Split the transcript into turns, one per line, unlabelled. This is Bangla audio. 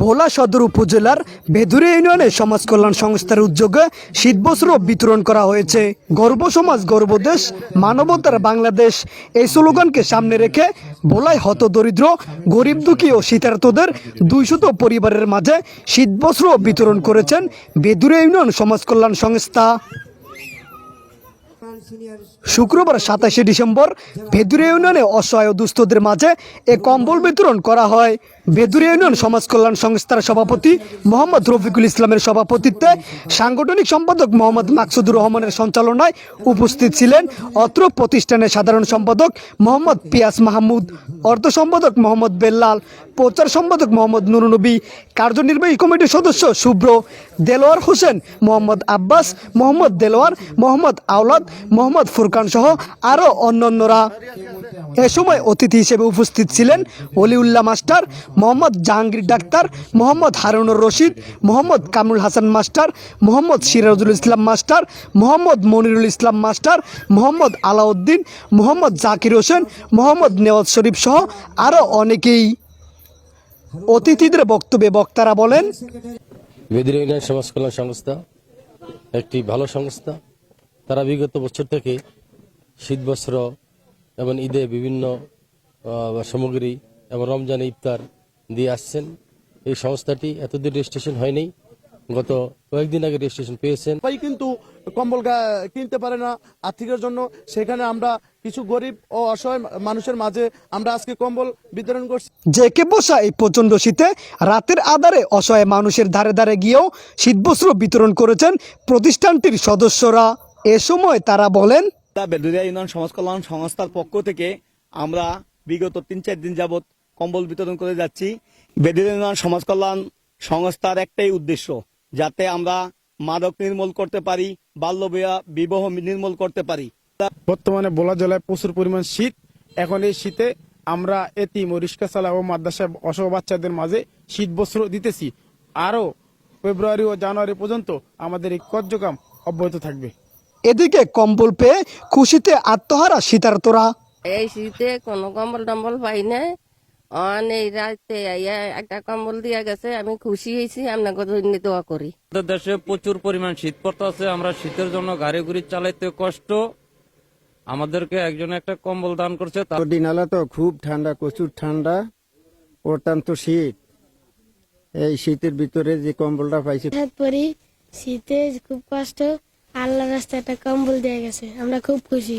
ভোলা সদর উপজেলার ভেদুরে ইউনিয়নে সমাজ কল্যাণ সংস্থার উদ্যোগে শীতবস্ত্র বিতরণ করা হয়েছে। গর্ব সমাজ গর্বদেশ মানবতার বাংলাদেশ। এই স্লোগানকে সামনে রেখে ভোলায় হতদরিদ্র, গরিব দুঃখী ও শীতার্তদের দুইশত পরিবারের মাঝে শীতবস্ত্র বিতরণ করেছেন বেদুরে ইউনিয়ন সমাজ কল্যাণ সংস্থা। শুক্রবার সাতাশে ডিসেম্বর ভেদুরে ইউনিয়নে অসহায় দুস্থদের মাঝে এ কম্বল বিতরণ করা হয়। ভেদুরে ইউনিয়ন সমাজ কল্যাণ সংস্থার সভাপতি মোহাম্মদ রফিকুল ইসলামের সভাপতিত্বে সাংগঠনিক সম্পাদক মোহাম্মদ মাকসুদুর রহমানের সঞ্চালনায় উপস্থিত ছিলেন অত্র প্রতিষ্ঠানের সাধারণ সম্পাদক মোহাম্মদ পিয়াস মাহমুদ, অর্থ সম্পাদক মোহাম্মদ বেল্লাল, প্রচার সম্পাদক মোহাম্মদ নুরুনবী, কার্যনির্বাহী কমিটির সদস্য শুভ্র, দেলোয়ার হোসেন মোহাম্মদ আব্বাস, মোহাম্মদ দেলোয়ার, মোহাম্মদ আওলাদ, মোহাম্মদ ফুরকান সহ আরও অন্যান্যরা। এ সময় অতিথি হিসেবে উপস্থিত ছিলেন Oliullah master, Mohammad Jahangir doctor, Mohammad Harunur Rashid, Mohammad Kamrul Hasan master, Mohammad Sirajul Islam master, Mohammad Monirul Islam master, Mohammad Alauddin, Mohammad Zakir Hossain, Mohammad Newaz Sharif সহ আরও অনেকেই। অতিথিদের বক্তব্যে বক্তারা বলেন
সমাজ কল্যাণ সংস্থা, একটি ভালো সংস্থা। তারা বিগত বছর থেকে শীতবস্ত্র এবং ঈদে বিভিন্ন সামগ্রী এবং রমজানে ইফতার দিয়ে আসছেন। এই সংস্থাটি এতদিন রেজিস্ট্রেশন হয়নি গত কয়েকদিন আগে রেজিস্ট্রেশন পেয়েছেন।
সবাই কিন্তু কম্বল কিনতে পারে না আর্থিকের জন্য সেখানে আমরা কিছু গরিব ও অসহায় মানুষের মাঝে আমরা আজকে কম্বল বিতরণ করছি।
যে কে বসা এই প্রচণ্ড শীতে রাতের আধারে অসহায় মানুষের ধারে ধারে গিয়েও শীতবস্ত্র বিতরণ করেছেন প্রতিষ্ঠানটির সদস্যরা। এ সময় তারা বলেন
তা বেদুরিয়া ইউনিয়ন সমাজ কল্যাণ সংস্থার পক্ষ থেকে আমরা বিগত তিন, চার দিন যাবৎ কম্বল বিতরণ করে যাচ্ছি। বেদুরিয়া ইউনিয়ন সমাজ কল্যাণ সংস্থার একটাই উদ্দেশ্য, যাতে আমরা মাদক নির্মূল করতে পারি বাল্য বিবাহ নির্মূল করতে পারি।
বর্তমানে বোলা জেলায় প্রচুর পরিমাণ শীত। এখন এই শীতে আমরা এটি রিক্সা চালা ও মাদ্রাসা অসহ বাচ্চাদের মাঝে শীত বস্ত্র দিতেছি। আরও ফেব্রুয়ারি ও জানুয়ারি পর্যন্ত আমাদের এই কার্যক্রম অব্যাহত থাকবে।
এদিকে কম্বল পেয়ে খুশিতে আত্মহারা শীতার্তরা
এই শীতে কোনো কম্বল টম্বল পাই না। অন এই রাতে একটা কম্বল দিয়া গেছে আমি খুশি হয়েছি আপনাকে জন্য দোয়া করি।
আমাদের দেশে প্রচুর পরিমাণ শীত পড়তেছে আমরা শীতের জন্য গাড়ি গুড়ি চালাইতে কষ্ট। আমাদেরকে একজন একটা কম্বল দান করছে তার
দিনালা তো খুব ঠান্ডা প্রচুর ঠান্ডা অত্যন্ত শীত। এই শীতের ভিতরে যে কম্বলটা পাইছি
শীতে খুব কষ্ট আল্লাহ রাস্তায় একটা কম্বল দিয়ে গেছে। আমরা খুব খুশি।